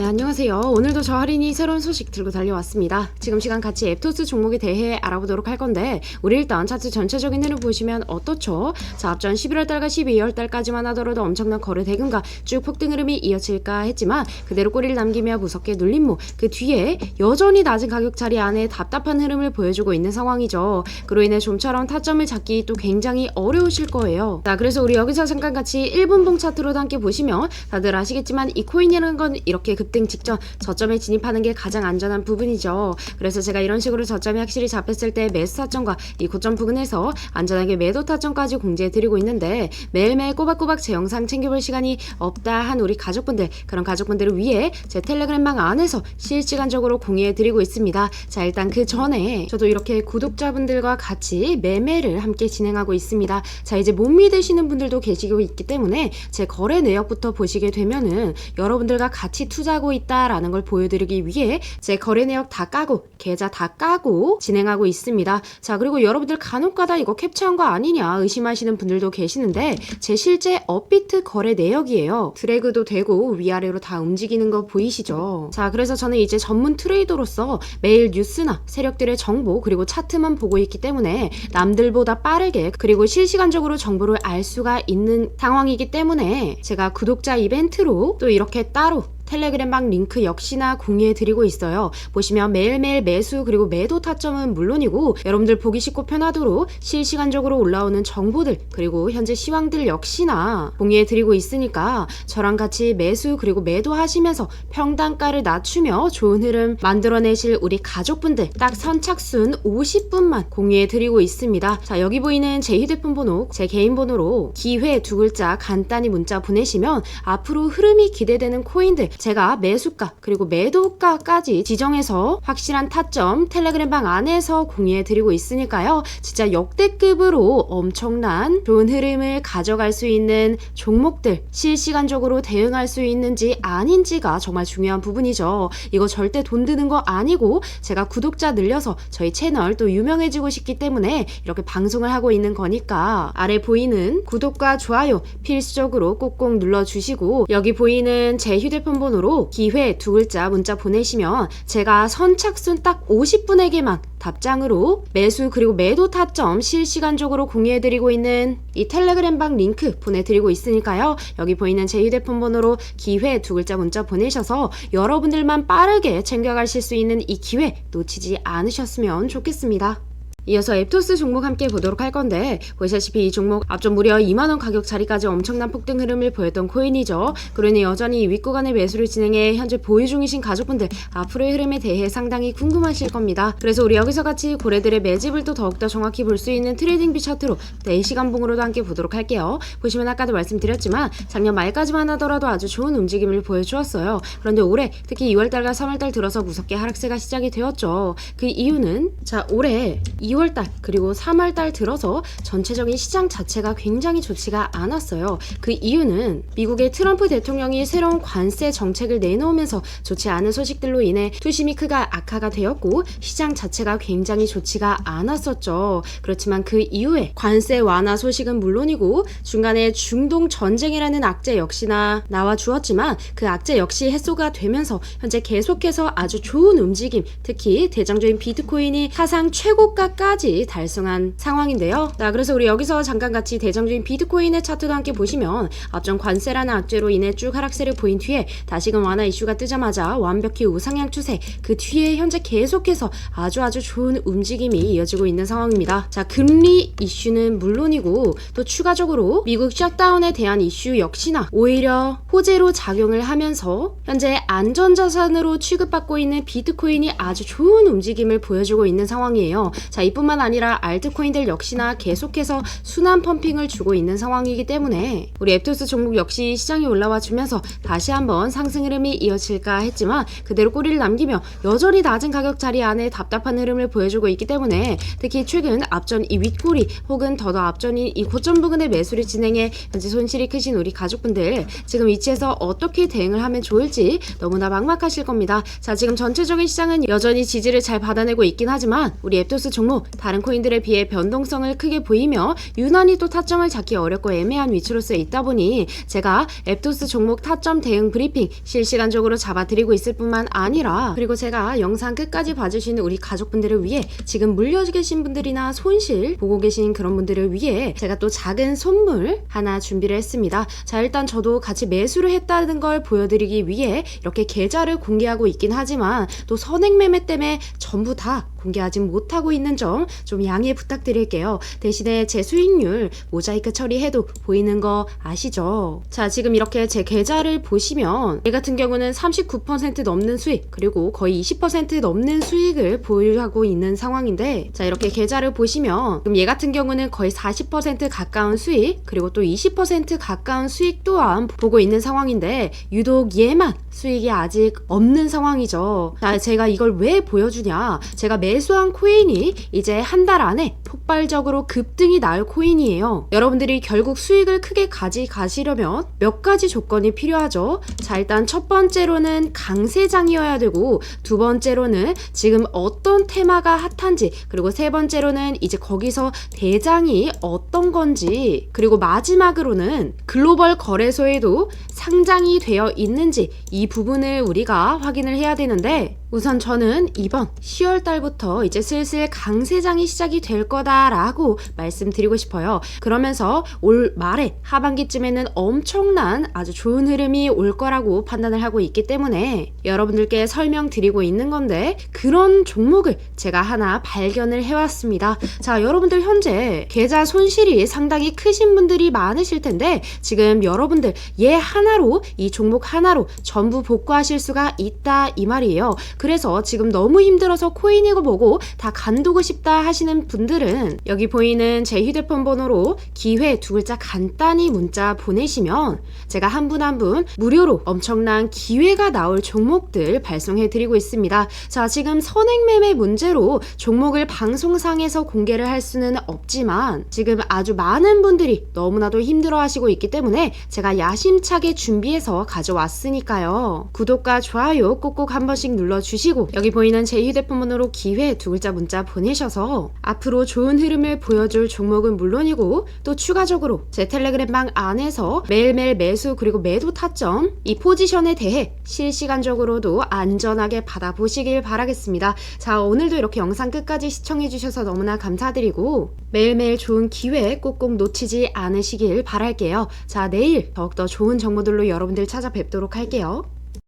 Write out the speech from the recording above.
네, 안녕하세요. 오늘도 저 할인이 새로운 소식 들고 달려왔습니다. 지금 시간 같이 앱토스 종목에 대해 알아보도록 할 건데, 우리 일단 차트 전체적인 흐름 보시면 어떻죠? 자, 앞전 11월달과 12월달까지만 하더라도 엄청난 거래 대금과 쭉 폭등 흐름이 이어질까 했지만, 그대로 꼬리를 남기며 무섭게 모, 그 뒤에 여전히 낮은 가격 자리 안에 답답한 흐름을 보여주고 있는 상황이죠. 그로 인해 좀처럼 타점을 잡기 또 굉장히 어려우실 거예요. 자, 그래서 우리 여기서 잠깐 같이 1분봉 차트로도 함께 보시면, 다들 아시겠지만 이 코인이라는 건 이렇게 급등 직전 저점에 진입하는 게 가장 안전한 부분이죠. 그래서 제가 이런 식으로 저점이 확실히 잡혔을 때 매수 타점과 이 고점 부근에서 안전하게 매도 타점까지 공지해 드리고 있는데 매일매일 꼬박꼬박 제 영상 챙겨볼 시간이 없다 한 우리 가족분들 그런 가족분들을 위해 제 텔레그램방 안에서 실시간적으로 공유해 드리고 있습니다. 자 일단 그 전에 저도 이렇게 구독자분들과 같이 매매를 함께 진행하고 있습니다. 자 이제 못 믿으시는 분들도 계시고 있기 때문에 제 거래 내역부터 보시게 되면은 여러분들과 같이 투자 하고 있다라는 걸 보여드리기 위해 제 거래 내역 다 까고 계좌 다 까고 진행하고 있습니다. 자 그리고 여러분들 간혹가다 이거 캡처한 거 아니냐 의심하시는 분들도 계시는데 제 실제 업비트 거래 내역이에요. 드래그도 되고 위아래로 다 움직이는 거 보이시죠? 자 그래서 저는 이제 전문 트레이더로서 매일 뉴스나 세력들의 정보 그리고 차트만 보고 있기 때문에 남들보다 빠르게 그리고 실시간적으로 정보를 알 수가 있는 상황이기 때문에 제가 구독자 이벤트로 또 이렇게 따로 텔레그램방 링크 역시나 공유해 드리고 있어요. 보시면 매일매일 매수 그리고 매도 타점은 물론이고 여러분들 보기 쉽고 편하도록 실시간적으로 올라오는 정보들 그리고 현재 시황들 역시나 공유해 드리고 있으니까 저랑 같이 매수 그리고 매도 하시면서 평단가를 낮추며 좋은 흐름 만들어내실 우리 가족분들 딱 선착순 50분만 공유해 드리고 있습니다. 자 여기 보이는 제 휴대폰 번호 제 개인 번호로 기회 두 글자 간단히 문자 보내시면 앞으로 흐름이 기대되는 코인들 제가 매수가 그리고 매도가까지 지정해서 확실한 타점 텔레그램방 안에서 공유해 드리고 있으니까요. 진짜 역대급으로 엄청난 좋은 흐름을 가져갈 수 있는 종목들 실시간적으로 대응할 수 있는지 아닌지가 정말 중요한 부분이죠. 이거 절대 돈 드는 거 아니고 제가 구독자 늘려서 저희 채널 또 유명해지고 싶기 때문에 이렇게 방송을 하고 있는 거니까 아래 보이는 구독과 좋아요 필수적으로 꼭꼭 눌러주시고 여기 보이는 제 휴대폰 번호 로 기회 두 글자 문자 보내시면 제가 선착순 딱 50분에게만 답장으로 매수 그리고 매도 타점 실시간적으로 공유해드리고 있는 이 텔레그램 방 링크 보내드리고 있으니까요. 여기 보이는 제 휴대폰 번호로 기회 두 글자 문자 보내셔서 여러분들만 빠르게 챙겨가실 수 있는 이 기회 놓치지 않으셨으면 좋겠습니다. 이어서 앱토스 종목 함께 보도록 할 건데 보시다시피 이 종목 앞전 무려 2만원 가격 자리까지 엄청난 폭등 흐름을 보였던 코인이죠. 그러니 여전히 윗구간의 매수를 진행해 현재 보유 중이신 가족분들 앞으로의 흐름에 대해 상당히 궁금하실 겁니다. 그래서 우리 여기서 같이 고래들의 매집을 또 더욱더 정확히 볼 수 있는 트레이딩 비 차트로 4시간 봉으로도 함께 보도록 할게요. 보시면 아까도 말씀드렸지만 작년 말까지만 하더라도 아주 좋은 움직임을 보여주었어요. 그런데 올해 특히 2월달과 3월달 들어서 무섭게 하락세가 시작이 되었죠. 그 이유는 자 올해 2월달 그리고 3월달 들어서 전체적인 시장 자체가 굉장히 좋지가 않았어요. 그 이유는 미국의 트럼프 대통령이 새로운 관세 정책을 내놓으면서 좋지 않은 소식들로 인해 투심이 크가 악화가 되었고 시장 자체가 굉장히 좋지가 않았었죠. 그렇지만 그 이후에 관세 완화 소식은 물론이고 중간에 중동 전쟁이라는 악재 역시나 나와 주었지만 그 악재 역시 해소가 되면서 현재 계속해서 아주 좋은 움직임 특히 대장주인 비트코인이 사상 최고가 까지 달성한 상황인데요. 자, 그래서 우리 여기서 잠깐 같이 대장주인 비트코인의 차트도 함께 보시면 앞전 관세라는 악재로 인해 쭉 하락세를 보인 뒤에 다시금 완화 이슈가 뜨자마자 완벽히 우상향 추세 그 뒤에 현재 계속해서 아주 아주 좋은 움직임이 이어지고 있는 상황입니다. 자, 금리 이슈는 물론이고 또 추가적으로 미국 셧다운에 대한 이슈 역시나 오히려 호재로 작용을 하면서 현재 안전자산으로 취급받고 있는 비트코인이 아주 좋은 움직임을 보여주고 있는 상황이에요. 자, 이뿐만 아니라 알트코인들 역시나 계속해서 순환 펌핑을 주고 있는 상황이기 때문에 우리 앱토스 종목 역시 시장이 올라와 주면서 다시 한번 상승 흐름이 이어질까 했지만 그대로 꼬리를 남기며 여전히 낮은 가격 자리 안에 답답한 흐름을 보여주고 있기 때문에 특히 최근 앞전 이 윗꼬리 혹은 더더 앞전인 이 고점 부근의 매수를 진행해 현재 손실이 크신 우리 가족분들 지금 위치에서 어떻게 대응을 하면 좋을지 너무나 막막하실 겁니다. 자 지금 전체적인 시장은 여전히 지지를 잘 받아내고 있긴 하지만 우리 앱토스 종목 다른 코인들에 비해 변동성을 크게 보이며 유난히 또 타점을 잡기 어렵고 애매한 위치로 쓰여 있다 보니 제가 앱토스 종목 타점 대응 브리핑 실시간적으로 잡아드리고 있을 뿐만 아니라 그리고 제가 영상 끝까지 봐주시는 우리 가족분들을 위해 지금 물려 계신 분들이나 손실 보고 계신 그런 분들을 위해 제가 또 작은 선물 하나 준비를 했습니다. 자 일단 저도 같이 매수를 했다는 걸 보여드리기 위해 이렇게 계좌를 공개하고 있긴 하지만 또 선행 매매 때문에 전부 다 공개하지 못하고 있는 점 좀 양해 부탁드릴게요. 대신에 제 수익률 모자이크 처리해도 보이는 거 아시죠? 자, 지금 이렇게 제 계좌를 보시면 얘 같은 경우는 39% 넘는 수익 그리고 거의 20% 넘는 수익을 보유하고 있는 상황인데 자, 이렇게 계좌를 보시면 그럼 얘 같은 경우는 거의 40% 가까운 수익 그리고 또 20% 가까운 수익 또한 보고 있는 상황인데 유독 얘만 수익이 아직 없는 상황이죠. 자, 제가 이걸 왜 보여주냐? 제가 매 수한 코인이 이제 한 달 안에 폭발적으로 급등이 나올 코인이에요. 여러분들이 결국 수익을 크게 가져가시려면 몇 가지 조건이 필요하죠. 자, 일단 첫 번째로는 강세장이어야 되고, 두 번째로는 지금 어떤 테마가 핫한지, 그리고 세 번째로는 이제 거기서 대장이 어떤 건지, 그리고 마지막으로는 글로벌 거래소에도 상장이 되어 있는지 이 부분을 우리가 확인을 해야 되는데, 우선 저는 이번 10월 달부터 이제 슬슬 강세장이 시작이 될 거다라고 말씀드리고 싶어요. 그러면서 올 말에 하반기쯤에는 엄청난 아주 좋은 흐름이 올 거라고 판단을 하고 있기 때문에 여러분들께 설명드리고 있는 건데 그런 종목을 제가 하나 발견을 해왔습니다. 자, 여러분들 현재 계좌 손실이 상당히 크신 분들이 많으실 텐데 지금 여러분들 얘 하나로 이 종목 하나로 전부 복구하실 수가 있다 이 말이에요. 그래서 지금 너무 힘들어서 코인이고 뭐고 다 간두고 싶다 하시는 분들은 여기 보이는 제 휴대폰 번호로 기회 두 글자 간단히 문자 보내시면 제가 한 분 한 분 무료로 엄청난 기회가 나올 종목들 발송해 드리고 있습니다. 자, 지금 선행 매매 문제로 종목을 방송상에서 공개를 할 수는 없지만 지금 아주 많은 분들이 너무나도 힘들어 하시고 있기 때문에 제가 야심차게 준비해서 가져왔으니까요. 구독과 좋아요 꼭꼭 한 번씩 눌러 주시고 여기 보이는 제 휴대폰 번호로 기회 두 글자 문자 보내셔서 앞으로 좋은 흐름을 보여줄 종목은 물론이고 또 추가적으로 제 텔레그램방 안에서 매일매일 매수 그리고 매도 타점 이 포지션에 대해 실시간적으로도 안전하게 받아보시길 바라겠습니다. 자 오늘도 이렇게 영상 끝까지 시청해주셔서 너무나 감사드리고 매일매일 좋은 기회 꼭꼭 놓치지 않으시길 바랄게요. 자 내일 더욱더 좋은 정보들로 여러분들 찾아뵙도록 할게요.